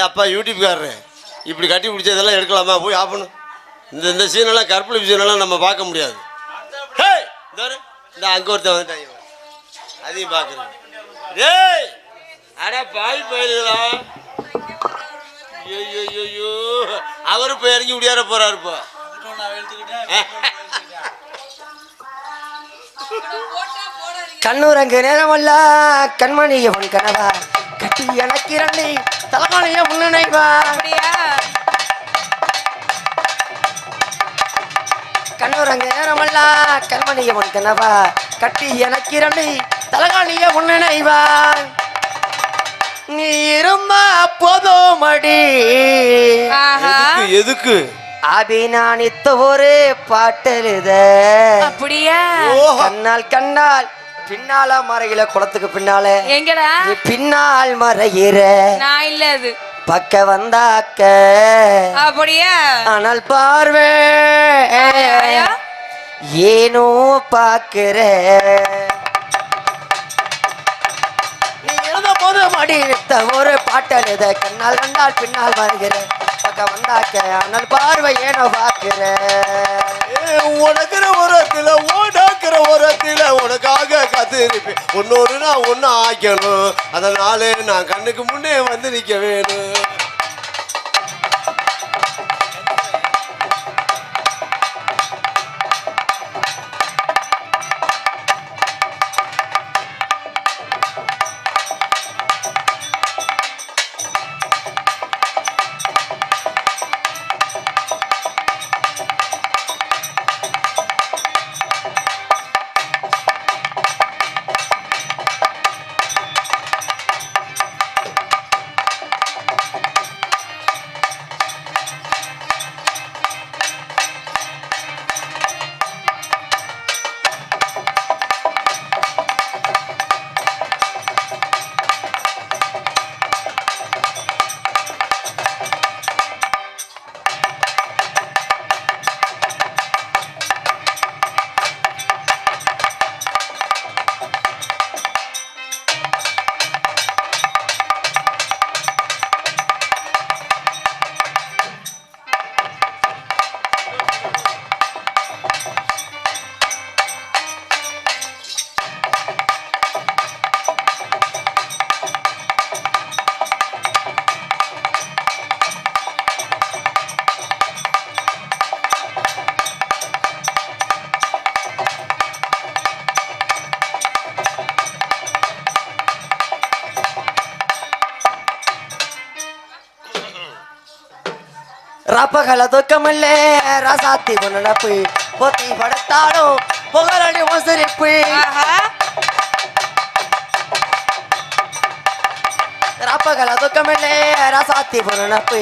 ஏ அப்பா யூடியூப்காரரு. இப்படி கட்டி பிடிச்சதெல்லாம் எடுக்கலாமா? போய் ஆஃப் பண்ணு. இந்த இந்த சீனெல்லாம் கற்பழிப்பு சீனெல்லாம் நம்ம பார்க்க முடியாது. ஹே இந்த அங்கே ஒருத்தன் வந்துட்டாங்க. அதையும் பார்க்குறேன். டேய்! அட பாய் போயிருங்களா ஐயோ அவரு இப்போ இறங்கி முடியாற போறாரு இப்போ. கண்ணுரங்கு நேரமல்ல கண்மணிய உன் கனவா கட்டி எனக்கு இரண்டு தலைமணிய முன்னினைவா அப்படியா? கண்ணுரங்கு நேரமல்ல கண்மணிய உன் கனவா கட்டி எனக்கு இரண்டு. தலைகாணிய முன்னினைவா நீ இருந்தா போதும் அடி ஆஹா. எதுக்கு அபிநானித்த ஒரு பாட்டெழுத. அப்படியா? கண்ணால் கண்ணால் பின்னால மறையில குளத்துக்கு பின்னால. எங்கடா? நீ பின்னால் மறையிற. நான் இல்ல அது. பக்க வந்தாக்க. அப்படியா? ஆனால் பார்வை. ஏனோ பாக்குற நீ எழுத போது மடி நிறுத்த ஒரு பாட்டெழுத கண்ணால் கண்டால் பின்னால் வருகிற. பக்க வந்தாக்க. ஆனால் பார்வை ஏனோ பாக்குற உனக்குற உரத்துல இருக்கிற உரத்துல உனக்காக காத்திருப்பேன். ஒன்னொரு நான் ஒன்று ஆக்கணும். அதனால நான் கண்ணுக்கு முன்னே வந்து நிற்க வேணும். ரப்பகல துக்கமில்லே ரசாத்தி நடப்பு பொத்தி படுத்தாடும் புகழடி முசிரிப்பு ஆஹா. ரப்பகல துக்கமில்லே ரசாத்தி நடப்பு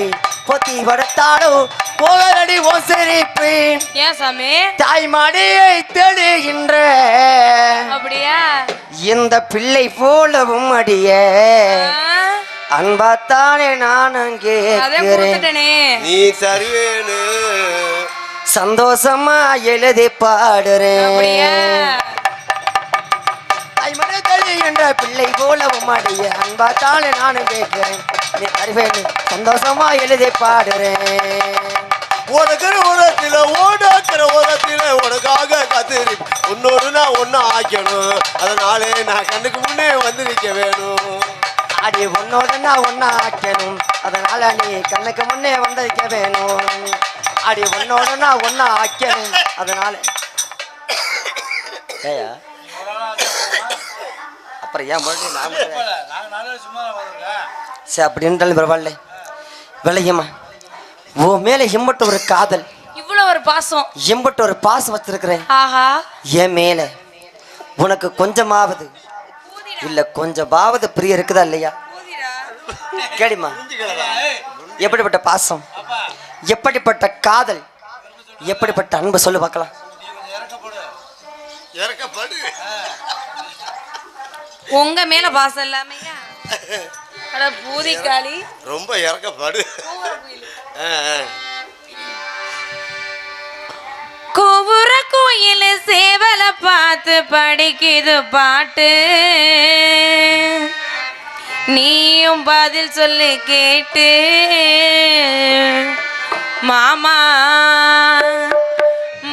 பொத்தி படுத்தாடும் புகழடி முசிரிப்பு ஏன் சாமி? தாய்மடியை தேடுகின்ற அப்படியா? இந்த பிள்ளை போலவும் அடிய. அன்பாத்தானே நான் அங்கே நீ தருவேனு சந்தோஷமா எழுதி பாடுறேன். தேடுகின்ற பிள்ளை போலவும் அடிய. அன்பாத்தானே நானும் கேட்கிறேன். நீ தருவேன் சந்தோஷமா எழுதி பாடுறேன். உனக்குற உரத்துல ஓடாக்குற உரத்துல உனக்காக காத்திருப்பேன் ஒன்னொரு நான் ஒன்னு ஆக்கணும். அதனாலே நான் கண்ணுக்கு முன்னே வந்து நிக்க வேணும். அடி உன்னோட நான் ஒன்னா ஆக்கணும் அதனால நீ கண்ணுக்கு முன்னே வந்திருக்க வேணும். அடி உன்னோட நான் ஒன்னா ஆக்கணும் அதனால ஏயா? அப்புறம் ஏன் மறுபடியும் நான் சரி அப்படின்றாலும் பரவாயில்ல. விளையம்மா ஓ மேல இம்பட்டு ஒரு காதல். இவ்வளவு ஒரு பாசம். இம்பட்டு ஒரு பாசம் வச்சிருக்கிறேன். ஆஹா. என் மேல உனக்கு கொஞ்சமாவது இல்ல கொஞ்சமாவது பிரிய இருக்குதா இல்லையா? கேடிமா எப்படிப்பட்ட பாசம்? எப்படிப்பட்ட காதல்? எப்படிப்பட்ட அன்பு? சொல்லு பார்க்கலாம். உங்க மேல பாசம் இல்லாமையா அட பூதிக்காளி ரொம்ப இறக்கப்படு. கோபுர கோயில் சேவலை பார்த்து படிக்குது பாட்டு. நீயும் பதில் சொல்லு கேட்டு. மாமா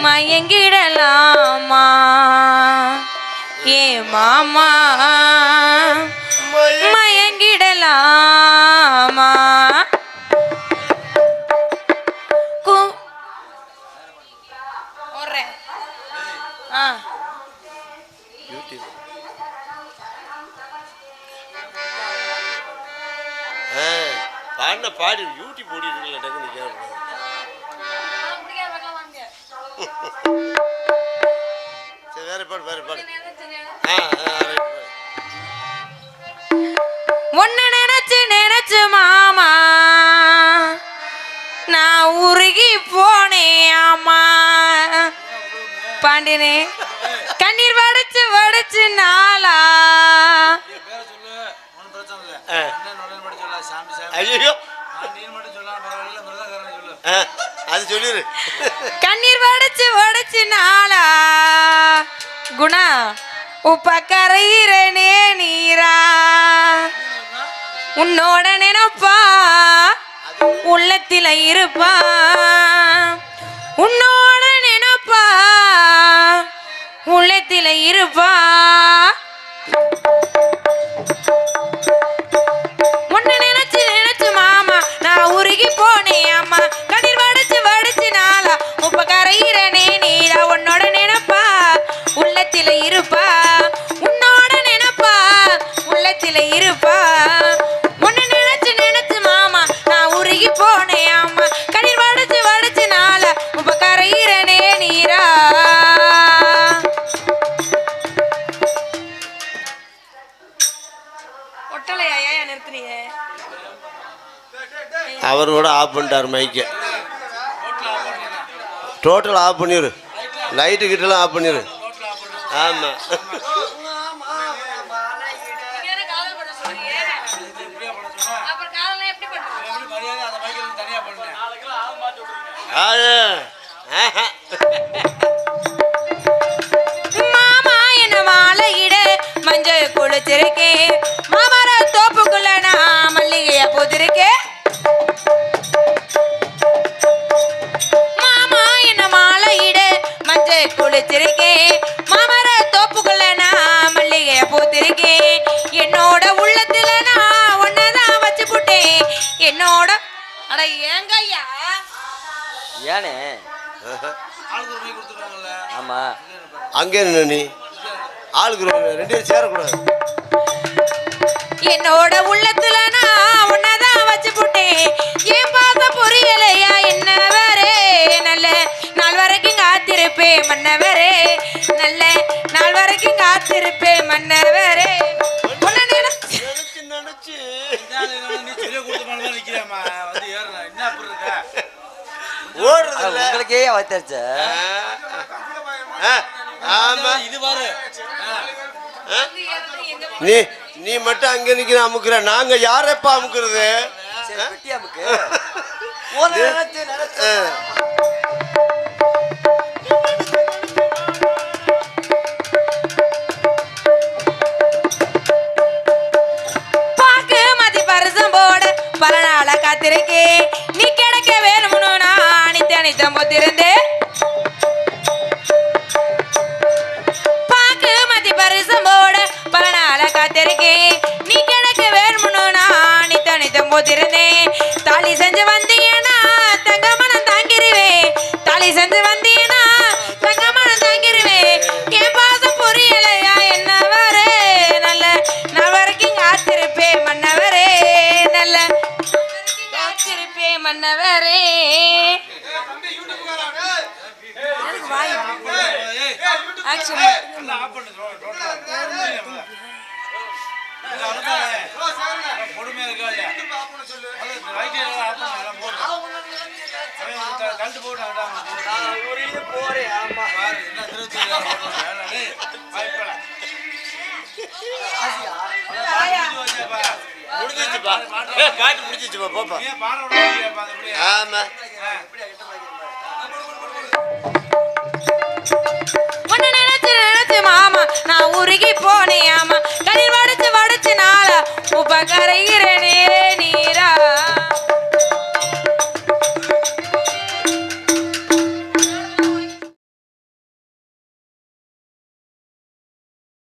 மயங்கிடலாமா? ஏ மாமா யூடியூப். ஆ பாடின பாடி யூடியூப் ஓடிட்டு டக்குன்னு கேட்கணும் சரி வேற பாடு வேற பாடு. ஆ நினைச்சு நினைச்சு மாமா நான் உருகி போனேன் ஆமா பாண்டியனே கண்ணீர் வடிச்சு வடிச்சு நாளா. ஐயோ அது சொல்லிடு கண்ணீர் வடிச்சு வடிச்சு நாளா. குணா உப்ப கரையிறனே நீரா. உன்னோட நினைப்பா உள்ளத்தில இருப்பா. ஒட்டலையா ஏன் நிறுத்துறீங்க அவர் கூட ஆஃப் பண்ணிட்டார் மைக்கை டோட்டல் ஆஃப் பண்ணிடு லைட்டு கிட்டலாம் ஆஃப் பண்ணிடு ஆமாம் இப்படியே குளிச்சிருக்கேன் மாமர தோப்புக்குள்ள நான் மல்லிகைய பூத்திருக்கேன். என்னோட உள்ளத்துல நான் ஒன்னதான் வச்சு புட்டேன். என்னோட அட ஏங்க ஐயா? ஏனே? ஆமா. அங்கே நின்று நீ. ஆளுக்கு ரெண்டு பேரும் சேரக்கூடாது. என்ன அப்படி இருக்க? ஓடுறது இல்ல உங்களுக்கே அவத்தரிச்ச ஆ, ஆமா. இது பாரு. ஆ. நீ நீ மட்டும் அங்க நிக்கிற அமுக்குற. நாங்க யாரப்பா அமுக்குறது? அமுக்கு. போத்திருந்தேன் தாலி செஞ்சு வந்தீங்கன்னா தங்க மனம் தாங்கிருவேன் தாலி செஞ்சு வந்தீங்கன்னா தங்க மனம் தாங்கிருவேன் என் பாசம் புரியலையா என்னவரே நல்ல நான் வரைக்கும் காத்திருப்பேன் மன்னவரே நல்ல காத்திருப்பேன் மன்னவரே எனக்கு பொறுமையா இருக்காதே. அது. இந்த லைட் எல்லாம் ஆஃப் பண்ணு, எல்லாம் போடு. அவன் க- கழட்டு போட்டு. போறேன் ஆமா. என்ன. முடிஞ்சு வச்சேப்பா. முடிஞ்சிச்சுப்பா ஏ பாட்டு முடிஞ்சிச்சுப்பா போப்பா? ஆமா.